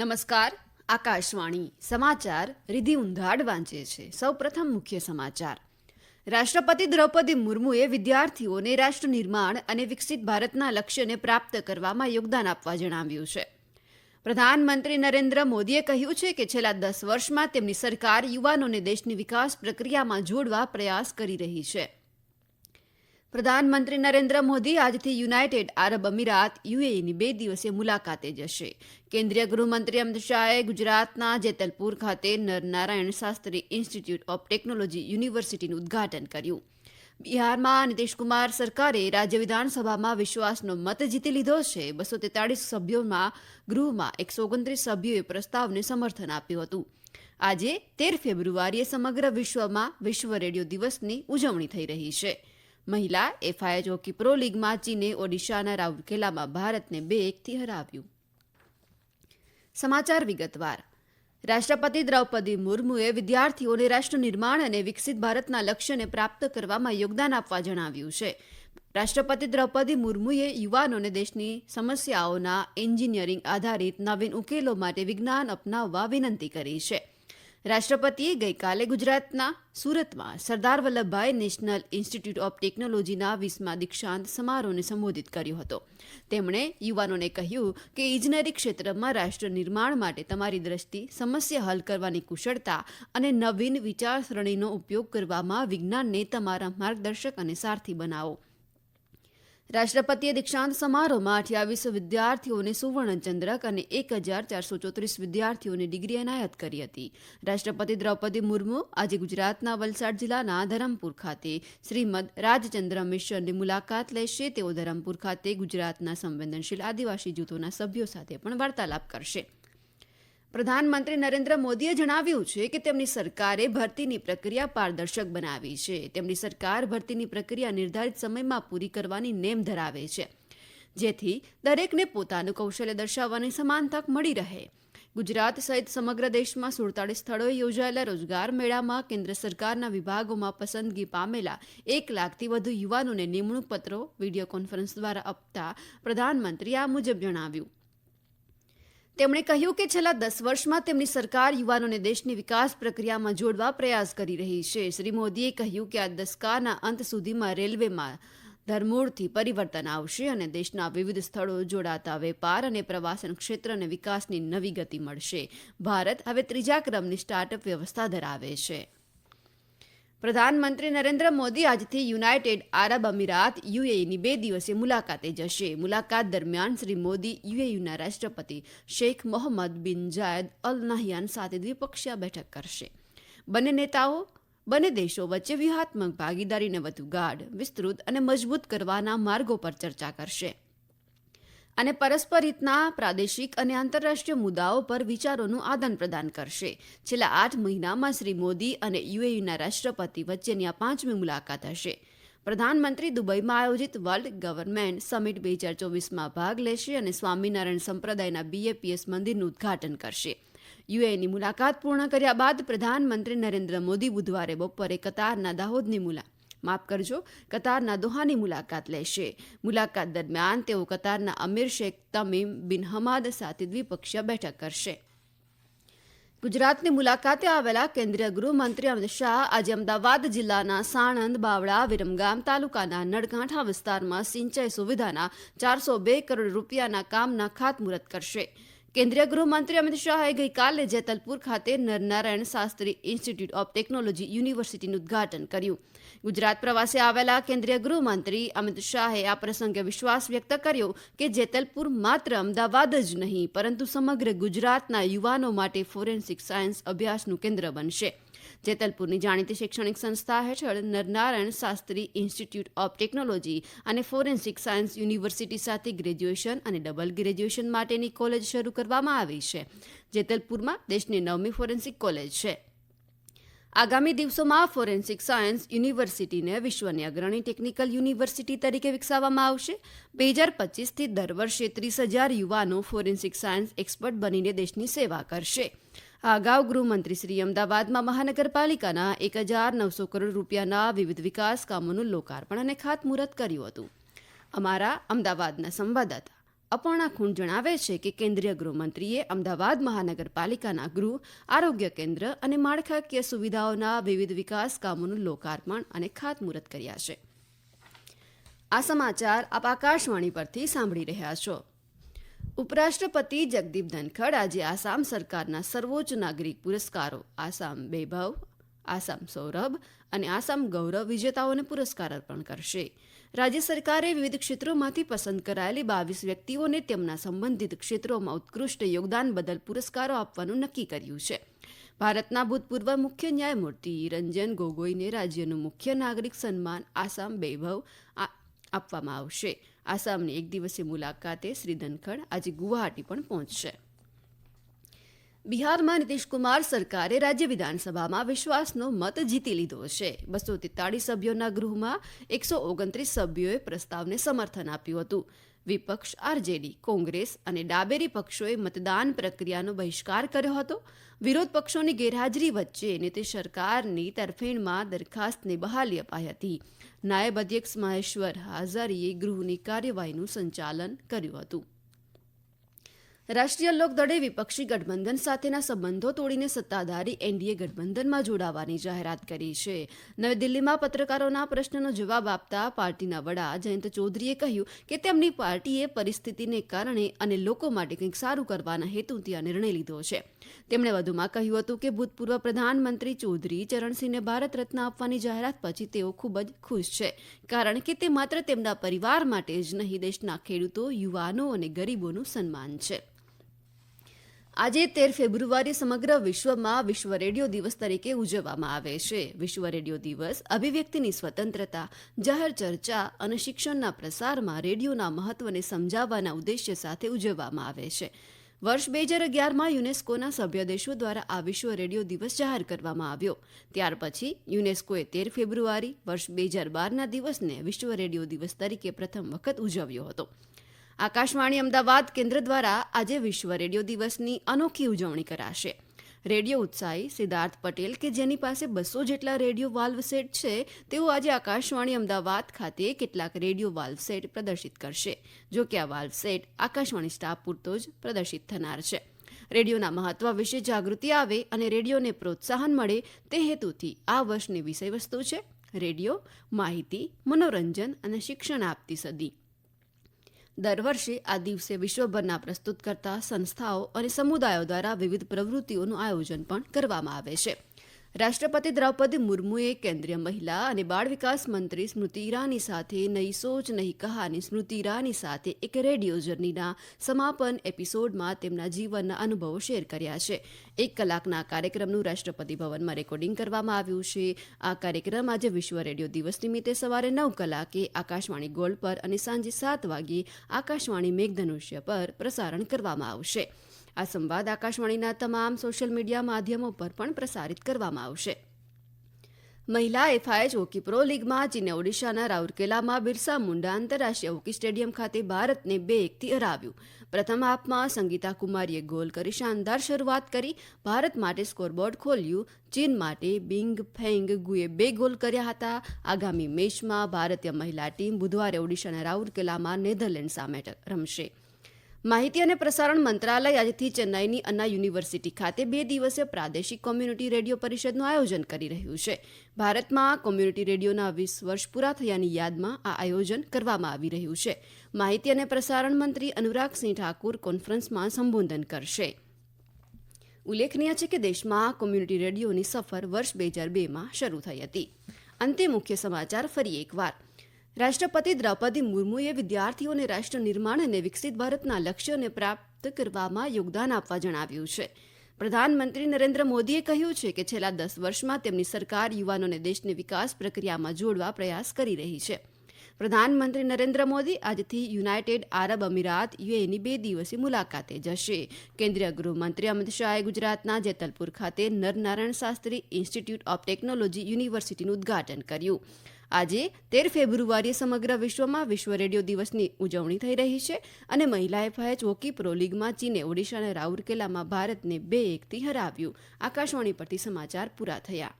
નમસ્કાર, આકાશવાણી સમાચાર રિધિ ઉંધાડ વાંચે છે. સૌપ્રથમ મુખ્ય સમાચાર. રાષ્ટ્રપતિ દ્રૌપદી મુર્મુએ વિદ્યાર્થીઓને રાષ્ટ્ર નિર્માણ અને વિકસિત ભારતના લક્ષ્યને પ્રાપ્ત કરવામાં યોગદાન આપવા જણાવ્યું છે. પ્રધાનમંત્રી નરેન્દ્ર મોદીએ કહ્યું છે કે છેલ્લા દસ વર્ષમાં તેમની સરકાર યુવાનોને દેશની વિકાસ પ્રક્રિયામાં જોડવા પ્રયાસ કરી રહી છે. પ્રધાનમંત્રી નરેન્દ્ર મોદી આજથી યુનાઇટેડ આરબ અમીરાત યુએઈની બે દિવસીય મુલાકાતે જશે. કેન્દ્રીય ગૃહમંત્રી અમિત શાહે ગુજરાતના જેતલપુર ખાતે Narnarayan Shastri institute of technology યુનિવર્સિટીનું ઉદ્ઘાટન કર્યું. બિહારમાં નીતિશકુમાર સરકારે રાજ્ય વિધાનસભામાં વિશ્વાસનો મત જીતી લીધો છે. બસો તેતાળીસ સભ્યોમાં ગૃહમાં એકસો ઓગણત્રીસ સભ્યોએ પ્રસ્તાવને સમર્થન આપ્યું હતું. આજે તેર ફેબ્રુઆરીએ સમગ્ર વિશ્વમાં વિશ્વ રેડિયો દિવસની ઉજવણી થઈ રહી છે. મહિલા એફઆઈએચ હોકી પ્રો લીગમાં ચીને ઓડિશાના રાઉરકેલામાં ભારતને બે એકથી હરાવ્યું. સમાચાર વિગતવાર. રાષ્ટ્રપતિ દ્રૌપદી મુર્મુએ વિદ્યાર્થીઓને રાષ્ટ્ર નિર્માણ અને વિકસિત ભારતના લક્ષ્યને પ્રાપ્ત કરવામાં યોગદાન આપવા જણાવ્યું છે. રાષ્ટ્રપતિ દ્રૌપદી મુર્મુએ યુવાનોને દેશની સમસ્યાઓના એન્જિનિયરિંગ આધારિત નવીન ઉકેલો માટે વિજ્ઞાન અપનાવવા વિનંતી કરી છે. રાષ્ટ્રપતિએ ગઈકાલે ગુજરાતના સુરતમાં Sardar Vallabhbhai national institute of ટેકનોલોજીના વીસમા દીક્ષાંત સમારોહને સંબોધિત કર્યો હતો. તેમણે યુવાનોને કહ્યું કે ઇજનેરી ક્ષેત્રમાં રાષ્ટ્ર નિર્માણ માટે તમારી દ્રષ્ટિ, સમસ્યા હલ કરવાની કુશળતા અને નવીન વિચારસરણીનો ઉપયોગ કરવામાં વિજ્ઞાનને તમારા માર્ગદર્શક અને સારથી બનાવો. રાષ્ટ્રપતિએ દીક્ષાંત સમારોહમાં અઠ્યાવીસ વિદ્યાર્થીઓને સુવર્ણચંદ્રક અને એક હજાર ચારસો ચોત્રીસ વિદ્યાર્થીઓને ડિગ્રી એનાયત કરી હતી. રાષ્ટ્રપતિ દ્રૌપદી મુર્મુ આજે ગુજરાતના વલસાડ જિલ્લાના ધરમપુર ખાતે શ્રીમદ રાજચંદ્ર મિશ્રની મુલાકાત લેશે. તેઓ ધરમપુર ખાતે ગુજરાતના સંવેદનશીલ આદિવાસી જૂથોના સભ્યો સાથે પણ વાર્તાલાપ કરશે. પ્રધાનમંત્રી નરેન્દ્ર મોદીએ જણાવ્યું છે કે તેમની સરકારે ભરતીની પ્રક્રિયા પારદર્શક બનાવી છે. તેમની સરકાર ભરતીની પ્રક્રિયા નિર્ધારિત સમયમાં પૂરી કરવાની નેમ ધરાવે છે. જેથી દરેકને પોતાનું કૌશલ્ય દર્શાવવાની સમાન તક મળી રહે. ગુજરાત સહિત સમગ્ર દેશમાં સુડતાળીસ સ્થળોએ યોજાયેલા રોજગાર મેળામાં કેન્દ્ર સરકારના વિભાગોમાં પસંદગી પામેલા એક લાખથી વધુ યુવાનોને નિમણૂક પત્રો વીડિયો કોન્ફરન્સ દ્વારા આપતા પ્રધાનમંત્રીએ આ મુજબ જણાવ્યું. તેમણે કહ્યું કે છેલ્લા દસ વર્ષમાં તેમની સરકાર યુવાનોને દેશની વિકાસ પ્રક્રિયામાં જોડવા પ્રયાસ કરી રહી છે. શ્રી મોદીએ કહ્યું કે આ દસકાના અંત સુધીમાં રેલવેમાં ધરમૂળથી પરિવર્તન આવશે અને દેશના વિવિધ સ્થળો જોડાતા વેપાર અને પ્રવાસન ક્ષેત્રને વિકાસની નવી ગતિ મળશે. ભારત હવે ત્રીજા ક્રમની સ્ટાર્ટઅપ વ્યવસ્થા ધરાવે છે. પ્રધાનમંત્રી નરેન્દ્ર મોદી આજથી યુનાઇટેડ આરબ અમીરાત, યુએઈની બે દિવસીય મુલાકાતે જશે. મુલાકાત દરમિયાન શ્રી મોદી યુએઈના રાષ્ટ્રપતિ શેખ મોહમ્મદ બિન જાયદ અલ નહયાન સાથે દ્વિપક્ષીય બેઠક કરશે. બંને નેતાઓ, બંને દેશો વચ્ચે વ્યૂહાત્મક ભાગીદારીને વધુ ગાઢ, વિસ્તૃત અને મજબૂત કરવાના માર્ગો પર ચર્ચા કરશે. અને પરસ્પર હિતના પ્રાદેશિક અને આંતરરાષ્ટ્રીય મુદ્દાઓ પર વિચારોનું આદાન પ્રદાન કરશે. છેલ્લા આઠ મહિનામાં શ્રી મોદી અને યુએઈના રાષ્ટ્રપતિ વચ્ચેની આ પાંચમી મુલાકાત હશે. પ્રધાનમંત્રી દુબઈમાં આયોજિત વર્લ્ડ ગવર્મેન્ટ સમિટ બે હજાર ચોવીસમાં ભાગ લેશે અને સ્વામિનારાયણ સંપ્રદાયના બીએપીએસ મંદિરનું ઉદ્ઘાટન કરશે. યુએની મુલાકાત પૂર્ણ કર્યા બાદ પ્રધાનમંત્રી નરેન્દ્ર મોદી બુધવારે બપોરે કતારના દાહોદની મુલાકાત માફ કરજો, કતારના દોહાની મુલાકાત લેશે. મુલાકાત દરમિયાન તેઓ કતારના અમીર શેખ તમીમ બિન હમાદ સાથે દ્વિપક્ષીય બેઠક કરશે. ગુજરાતની મુલાકાતે આવેલા કેન્દ્રીય ગૃહમંત્રી અમિત શાહ આજે અમદાવાદ જિલ્લાના સાણંદ, બાવળા, વિરમગામ તાલુકાના નડકાંઠા વિસ્તારમાં સિંચાઈ સુવિધાના ચારસો બે કરોડ રૂપિયાના કામના ખાતમુહૂર્ત કરશે. કેન્દ્રીય ગૃહમંત્રી અમિત શાહે ગઈકાલે જેતલપુર ખાતે Narnarayan Shastri institute of technology યુનિવર્સિટીનું ઉદ્ઘાટન કર્યું. ગુજરાત પ્રવાસે આવેલા કેન્દ્રીય ગૃહમંત્રી અમિત શાહે આ પ્રસંગે વિશ્વાસ વ્યક્ત કર્યો કે જેતલપુર માત્ર અમદાવાદ જ નહીં, પરંતુ સમગ્ર ગુજરાતના યુવાનો માટે ફોરેન્સિક સાયન્સ અભ્યાસનું કેન્દ્ર બનશે. જેતલપુરની જાણીતી શૈક્ષણિક સંસ્થા હેઠળ Narnarayan Shastri institute of technology અને ફોરેન્સિક સાયન્સ યુનિવર્સિટી સાથે ગ્રેજ્યુએશન અને ડબલ ગ્રેજ્યુએશન માટેની કોલેજ શરૂ કરવામાં આવી છે. જેતલપુરમાં દેશની નવમી ફોરેન્સિક કોલેજ છે. આગામી દિવસોમાં ફોરેન્સિક સાયન્સ યુનિવર્સિટીને વિશ્વની અગ્રણી ટેકનિકલ યુનિવર્સિટી તરીકે વિકસાવવામાં આવશે. બે હજાર પચીસથી દર વર્ષે ત્રીસ હજાર યુવાનો ફોરેન્સિક સાયન્સ એક્સપર્ટ બનીને દેશની સેવા કરશે. આ અગાઉ ગૃહમંત્રી શ્રી અમદાવાદમાં મહાનગરપાલિકાના એક હજાર નવસો કરોડ રૂપિયાના વિવિધ વિકાસ કામોનું લોકાર્પણ અને ખાતમુહૂર્ત કર્યું હતું. અમારા અમદાવાદના સંવાદદાતા અપર્ણા ખૂણ જણાવે છે કે કેન્દ્રીય ગૃહમંત્રીએ અમદાવાદ મહાનગરપાલિકાના ગૃહ, આરોગ્ય કેન્દ્ર અને માળખાકીય સુવિધાઓના વિવિધ વિકાસ કામોનું લોકાર્પણ અને ખાતમુહૂર્ત કર્યા છે. આ સમાચાર આપ આકાશવાણી પરથી સાંભળી રહ્યા છો. ઉપરાષ્ટ્રપતિ જગદીપ ધનખડ આજે આસામ સરકારના સર્વોચ્ચ નાગરિક પુરસ્કારો, આસામ વૈભવ આસામ સૌરભ અને આસામ ગૌરવ વિજેતાઓને પુરસ્કાર અર્પણ કરશે. રાજ્ય સરકારે વિવિધ ક્ષેત્રોમાંથી પસંદ કરાયેલી બાવીસ વ્યક્તિઓને તેમના સંબંધિત ક્ષેત્રોમાં ઉત્કૃષ્ટ યોગદાન બદલ પુરસ્કારો આપવાનું નક્કી કર્યું છે. ભારતના ભૂતપૂર્વ મુખ્ય ન્યાયમૂર્તિ રંજન ગોગોઈને રાજ્યનું મુખ્ય નાગરિક સન્માન આસામ વૈભવ આપવામાં આવશે. આસામની એક દિવસીય મુલાકાતે શ્રી ધનખડ આજે ગુવાહાટી પણ પહોંચશે. બિહારમાં નીતિશકુમાર સરકારે રાજ્ય વિધાનસભામાં વિશ્વાસનો મત જીતી લીધો છે. બસો તેતાળીસ સભ્યોના ગૃહમાં એકસો ઓગણત્રીસ સભ્યોએ પ્રસ્તાવને સમર્થન આપ્યું હતું. વિપક્ષ આરજેડી, કોંગ્રેસ અને ડાબેરી પક્ષોએ મતદાન પ્રક્રિયાનો બહિષ્કાર કર્યો હતો. વિરોધ પક્ષોની ગેરહાજરી વચ્ચે નીતિશ સરકારની તરફેણમાં દરખાસ્તને બહાલી અપાઈ હતી. નાયબ અધ્યક્ષ મહેશ્વર હાઝારીએ ગૃહની કાર્યવાહીનું સંચાલન કર્યું હતું. રાષ્ટ્રીય લોકદળે વિપક્ષી ગઠબંધન સાથેના સંબંધો તોડીને સત્તાધારી એનડીએ ગઠબંધનમાં જોડાવાની જાહેરાત કરી છે. નવી દિલ્હીમાં પત્રકારોના પ્રશ્નનો જવાબ આપતા પાર્ટીના વડા જયંત ચૌધરીએ કહ્યું કે તેમની પાર્ટીએ પરિસ્થિતિને કારણે અને લોકો માટે કંઈક સારું કરવાના હેતુથી આ નિર્ણય લીધો છે. તેમણે વધુમાં કહ્યું હતું કે ભૂતપૂર્વ પ્રધાનમંત્રી ચૌધરી ચરણસિંહને ભારત રત્ન આપવાની જાહેરાત પછી તેઓ ખૂબ જ ખુશ છે, કારણ કે તે માત્ર તેમના પરિવાર માટે જ નહીં, દેશના ખેડૂતો, યુવાનો અને ગરીબોનું સન્માન છે. આજે તેર ફેબ્રુઆરી સમગ્ર વિશ્વમાં વિશ્વ રેડિયો દિવસ તરીકે ઉજવવામાં આવે છે. વિશ્વ રેડિયો દિવસ અભિવ્યક્તિની સ્વતંત્રતા, જાહેર ચર્ચા અને શિક્ષણના પ્રસારમાં રેડિયોના મહત્વને સમજાવવાના ઉદ્દેશ્ય સાથે ઉજવવામાં આવે છે. વર્ષ બે હજાર અગિયારમાં યુનેસ્કોના સભ્ય દેશો દ્વારા આ વિશ્વ રેડિયો દિવસ જાહેર કરવામાં આવ્યો. ત્યાર પછી યુનેસ્કોએ તેર ફેબ્રુઆરી વર્ષ બે હજાર બારના દિવસને વિશ્વ રેડિયો દિવસ તરીકે પ્રથમ વખત ઉજવ્યો હતો. આકાશવાણી અમદાવાદ કેન્દ્ર દ્વારા આજે વિશ્વ રેડિયો દિવસની અનોખી ઉજવણી કરાશે. રેડિયો ઉત્સાહી સિદ્ધાર્થ પટેલ કે જેની પાસે બસો જેટલા રેડિયો વાલ્વ સેટ છે, તેઓ આજે આકાશવાણી અમદાવાદ ખાતે કેટલાક રેડિયો વાલ્વ સેટ પ્રદર્શિત કરશે, જો કે આ વાલ્વ સેટ આકાશવાણી સ્ટાફ પૂરતો જ પ્રદર્શિત થનાર છે. રેડિયોના મહત્વ વિશે જાગૃતિ આવે અને રેડિયોને પ્રોત્સાહન મળે, તે હેતુથી આ વર્ષની વિષયવસ્તુ છે, રેડિયો માહિતી, મનોરંજન અને શિક્ષણ આપતી સદી. દર વર્ષે આ દિવસે વિશ્વભરના પ્રસ્તુત કરતા સંસ્થાઓ અને સમુદાયો દ્વારા વિવિધ પ્રવૃત્તિઓનું આયોજન પણ કરવામાં આવે છે. રાષ્ટ્રપતિ દ્રૌપદી મુર્મુએ કેન્દ્રીય મહિલા અને બાળ વિકાસ મંત્રી સ્મૃતિ ઈરાની સાથે નઈ સોચ નહીં કહાની સ્મૃતિ ઈરાની સાથે એક રેડિયો જર્નીના સમાપન એપિસોડમાં તેમના જીવનના અનુભવો શેર કર્યા છે. એક કલાકના કાર્યક્રમનું રાષ્ટ્રપતિ ભવનમાં રેકોર્ડિંગ કરવામાં આવ્યું છે. આ કાર્યક્રમ આજે વિશ્વ રેડિયો દિવસ નિમિત્તે સવારે નવ કલાકે આકાશવાણી ગોલ્ડ પર અને સાંજે સાત વાગ્યે આકાશવાણી મેઘધનુષ્ય પર પ્રસારણ કરવામાં આવશે. આ સંવાદ આકાશવાણીના તમામ સોશિયલ મીડિયા માધ્યમો પર પણ પ્રસારિત કરવામાં આવશે. મહિલા એફઆઈએચ હોકી પ્રો લીગમાં ચીને ઓડિશાના રાઉરકેલામાં બિરસા મુંડા આંતરરાષ્ટ્રીય હોકી સ્ટેડિયમ ખાતે ભારતને બે એકથી હરાવ્યું. પ્રથમ હાફમાં સંગીતા કુમારીએ ગોલ કરી શાનદાર શરૂઆત કરી. ભારત માટે સ્કોરબોર્ડ ખોલ્યું. ચીન માટે બિંગ ફેંગ ગુએ બે ગોલ કર્યા હતા. આગામી મેચમાં ભારતીય મહિલા ટીમ બુધવારે ઓડિશાના રાઉરકેલામાં નેધરલેન્ડ સામે રમશે. માહિતી અને પ્રસારણ મંત્રાલય આજથી ચેન્નાઈની અન્ના યુનિવર્સિટી ખાતે બે દિવસીય પ્રાદેશિક કોમ્યુનિટી રેડિયો પરિષદનું આયોજન કરી રહ્યું છે. ભારતમાં કોમ્યુનિટી રેડિયોના વીસ વર્ષ પૂરા થયાની યાદમાં આ આયોજન કરવામાં આવી રહ્યું છે. માહિતી અને પ્રસારણ મંત્રી અનુરાગસિંહ ઠાકુર કોન્ફરન્સમાં સંબોધન કરશે. ઉલ્લેખનીય છે કે દેશમાં કોમ્યુનિટી રેડિયોની સફર વર્ષ બે હજાર બેમાં શરૂ થઈ હતી. અંતે મુખ્ય સમાચાર ફરી એકવાર. રાષ્ટ્રપતિ દ્રૌપદી મુર્મુએ વિદ્યાર્થીઓને રાષ્ટ્ર નિર્માણ અને વિકસિત ભારતના લક્ષ્યોને પ્રાપ્ત કરવામાં યોગદાન આપવા જણાવ્યું છે. પ્રધાનમંત્રી નરેન્દ્ર મોદીએ કહ્યું છે કે છેલ્લા દસ વર્ષમાં તેમની સરકાર યુવાનોને દેશની વિકાસ પ્રક્રિયામાં જોડવા પ્રયાસ કરી રહી છે. પ્રધાનમંત્રી નરેન્દ્ર મોદી આજથી યુનાઇટેડ આરબ અમીરાત યુએની બે દિવસીય મુલાકાતે જશે. કેન્દ્રીય ગૃહમંત્રી અમિત શાહે ગુજરાતના જેતલપુર ખાતે Narnarayan Shastri institute of technology યુનિવર્સિટીનું ઉદઘાટન કર્યું. આજે તેર ફેબ્રુઆરીએ સમગ્ર વિશ્વમાં વિશ્વ રેડિયો દિવસની ઉજવણી થઈ રહી છે અને મહિલા એફઆઈએચ હોકી પ્રો લીગમાં ચીને ઓડિશાના રાઉરકેલામાં ભારતને બે એકથી હરાવ્યું. આકાશવાણી પરથી સમાચાર પૂરા થયા.